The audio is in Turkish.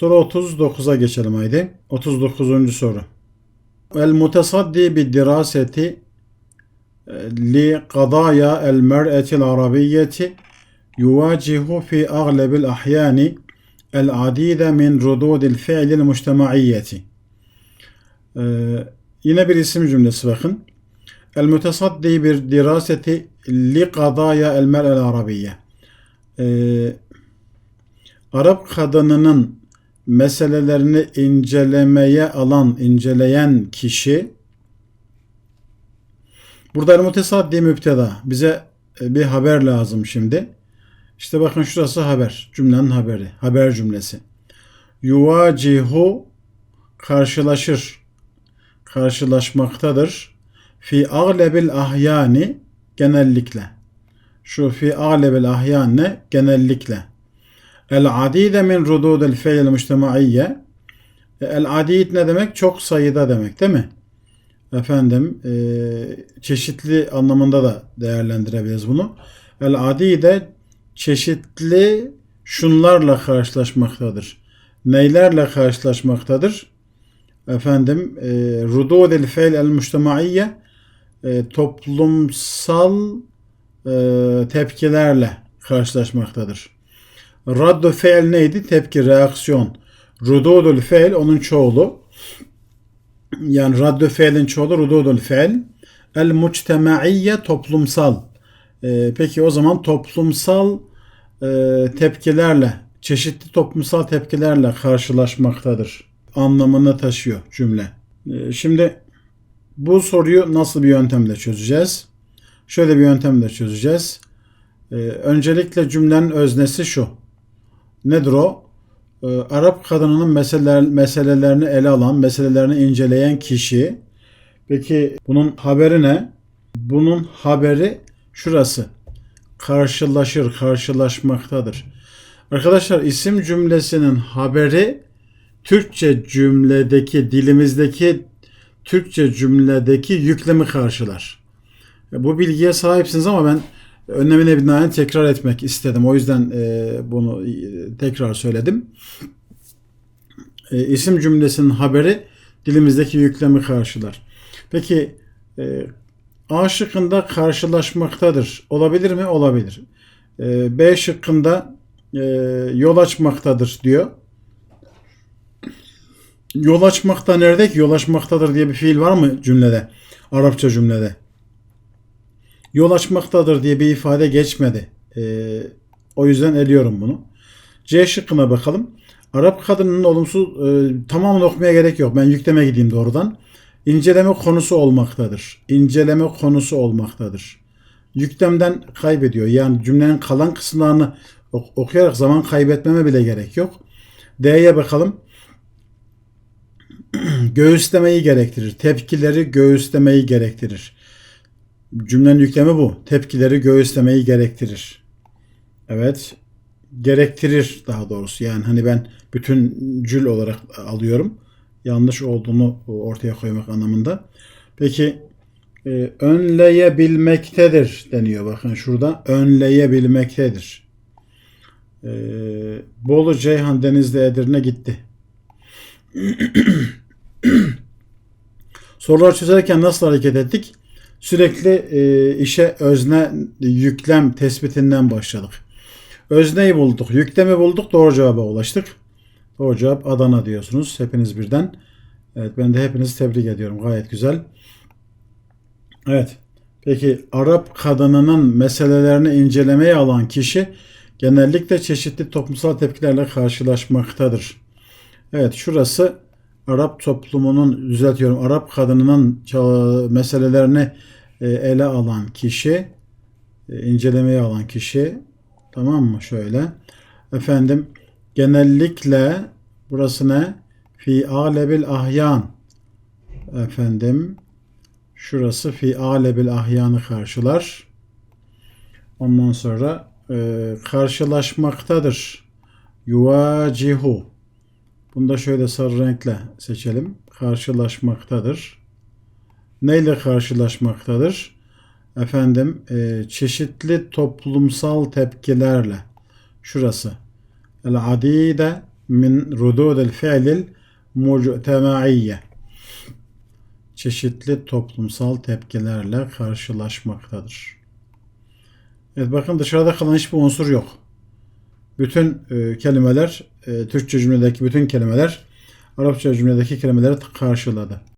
Soru 39'a geçelim haydi. 39. soru. El mutesaddi bi diraseti li qadaya el mer'etil arabiyyeti yuvacihu fi aglebil ahyani el adide min rududil fi'lil mujtema'iyyeti. Ee, yine bir isim cümlesi bakın. El mutesaddi bir diraseti li qadaya el mer'el arabiyye. Ee, Arap kadınının meselelerini incelemeye alan, inceleyen kişi burada mutesaddi müpteda. Bize e, bir haber lazım şimdi. İşte bakın şurası haber. Cümlenin haberi. Haber cümlesi. Yuvacihu karşılaşır. Karşılaşmaktadır. Fi aglebil ahyani genellikle. Şu fi aglebil ahyan ne? Genellikle. El adide min rududil fe'l mujtemaiyye. El adid ne demek? Çok sayıda demek değil mi? Efendim e, çeşitli anlamında da değerlendirebiliriz bunu. El adide çeşitli şunlarla karşılaşmaktadır. Neylerle karşılaşmaktadır? Efendim e, rududil fe'l el mujtemaiyye e, toplumsal e, tepkilerle karşılaşmaktadır. Raddu fe'l neydi? Tepki, reaksiyon. Rududul fe'l onun çoğulu. Yani raddu fe'lin çoğulu rududul fe'l. El muctemaiye toplumsal. Ee, peki o zaman toplumsal e, tepkilerle, çeşitli toplumsal tepkilerle karşılaşmaktadır. Anlamını taşıyor cümle. Ee, şimdi bu soruyu nasıl bir yöntemle çözeceğiz? Şöyle bir yöntemle çözeceğiz. Ee, öncelikle cümlenin öznesi şu. Nedir o? Ee, Arap kadınının meseleler, meselelerini ele alan, meselelerini inceleyen kişi. Peki bunun haberi ne? Bunun haberi şurası. Karşılaşır, karşılaşmaktadır. Arkadaşlar isim cümlesinin haberi Türkçe cümledeki, dilimizdeki Türkçe cümledeki yüklemi karşılar. Bu bilgiye sahipsiniz ama ben önlemine binaen tekrar etmek istedim. O yüzden e, bunu e, tekrar söyledim. E, isim cümlesinin haberi dilimizdeki yüklemi karşılar. Peki e, A şıkkında karşılaşmaktadır. Olabilir mi? Olabilir. E, B şıkkında e, yol açmaktadır diyor. Yol açmakta nerede ki? Yol açmaktadır diye bir fiil var mı cümlede? Arapça cümlede yol açmaktadır diye bir ifade geçmedi. E, o yüzden eliyorum bunu. C şıkkına bakalım. Arap kadının olumsuz e, tamamını okumaya gerek yok. Ben yükleme gideyim doğrudan. İnceleme konusu olmaktadır. İnceleme konusu olmaktadır. Yüklemden kaybediyor. Yani cümlenin kalan kısımlarını okuyarak zaman kaybetmeme bile gerek yok. D'ye bakalım. göğüslemeyi gerektirir. Tepkileri göğüslemeyi gerektirir. Cümlenin yüklemi bu. Tepkileri göğüslemeyi gerektirir. Evet. Gerektirir daha doğrusu. Yani hani ben bütün cül olarak alıyorum. Yanlış olduğunu ortaya koymak anlamında. Peki e, önleyebilmektedir deniyor. Bakın şurada önleyebilmektedir. E, Bolu Ceyhan Denizli Edirne gitti. Sorular çözerken nasıl hareket ettik? Sürekli e, işe özne yüklem tespitinden başladık. Özneyi bulduk, yüklemi bulduk, doğru cevaba ulaştık. Doğru cevap Adana diyorsunuz hepiniz birden. Evet ben de hepinizi tebrik ediyorum. Gayet güzel. Evet. Peki Arap kadınının meselelerini incelemeye alan kişi genellikle çeşitli toplumsal tepkilerle karşılaşmaktadır. Evet şurası Arap toplumunun düzeltiyorum Arap kadınının meselelerini ele alan kişi e, incelemeye alan kişi tamam mı şöyle? Efendim genellikle burası ne? Fi alebil ahyan. Efendim şurası fi alebil ahyanı karşılar. Ondan sonra e, karşılaşmaktadır. Yuvacihu. Bunu da şöyle sarı renkle seçelim. Karşılaşmaktadır. Neyle karşılaşmaktadır? Efendim e, çeşitli toplumsal tepkilerle. Şurası. El adide min rududil fi'lil muctemaiye çeşitli toplumsal tepkilerle karşılaşmaktadır. Evet bakın dışarıda kalan hiçbir unsur yok. Bütün e, kelimeler, e, Türkçe cümledeki bütün kelimeler Arapça cümledeki kelimeleri karşıladı.